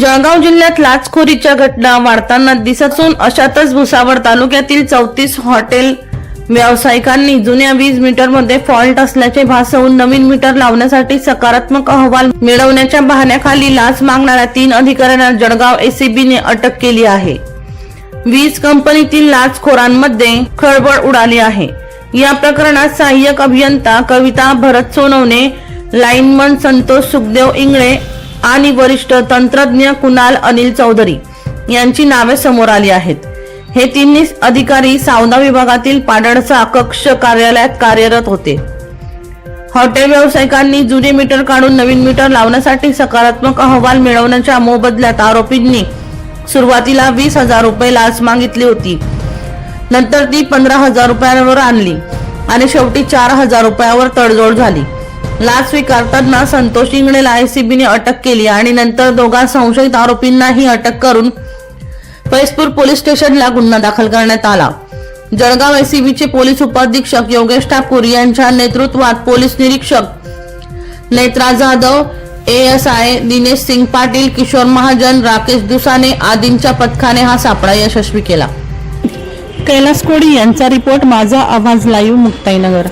जळगाव जिल्ह्यात लाचखोरीच्या घटना वाढताना दिसत असून अशातच भुसावळ तालुक्यातील चौतीस हॉटेल व्यावसायिकांनी जुन्या वीज मीटरमध्ये फॉल्ट असल्याचे भासवून नवीन मीटर लावण्यासाठी सकारात्मक अहवाल मिळवण्याच्या बहाण्याखाली लाच मागणाऱ्या तीन अधिकाऱ्यांना जळगाव एसीबीने अटक केली आहे. वीज कंपनीतील लाचखोरांमध्ये खळबळ उडाली आहे. या प्रकरणात सहाय्यक अभियंता कविता भरत सोनवणे लाईनमन संतोष सुखदेव इंगळे आणि वरिष्ठ तंत्रज्ञ कुणाल अनिल चौधरी यांची नावे समोर आली आहेत. हे तिन्ही अधिकारी सावदा विभागातील पाडळसा कक्ष कार्यालयात कार्यरत होते. हॉटेल व्यावसायिकांनी जुने मीटर काढून नवीन मीटर लावण्यासाठी सकारात्मक अहवाल मिळवण्याच्या मोबदल्यात आरोपींनी सुरुवातीला वीस हजार रुपये लाच मागितली होती. नंतर ती पंधरा हजार रुपयांवर आणली आणि शेवटी चार हजार रुपयावर तडजोड झाली. लाच स्वीकारताना संतोष इंगळेला एसीबीने अटक केली आणि नंतर दोघा संशयित आरोपींनाही अटक करून फैजपूर पोलीस स्टेशनला गुन्हा दाखल करण्यात आला. जळगाव एसीबीचे पोलीस उपाधीक्षक योगेश ठाकूर यांच्या नेतृत्वात पोलीस निरीक्षक नेत्रा जाधव एएसआय दिनेश सिंग पाटील किशोर महाजन राकेश दुसाने आदींच्या पथकाने हा सापळा यशस्वी केला. कैलास कोडी यांचा रिपोर्ट माझा आवाज लाईव्ह मुक्ताईनगर.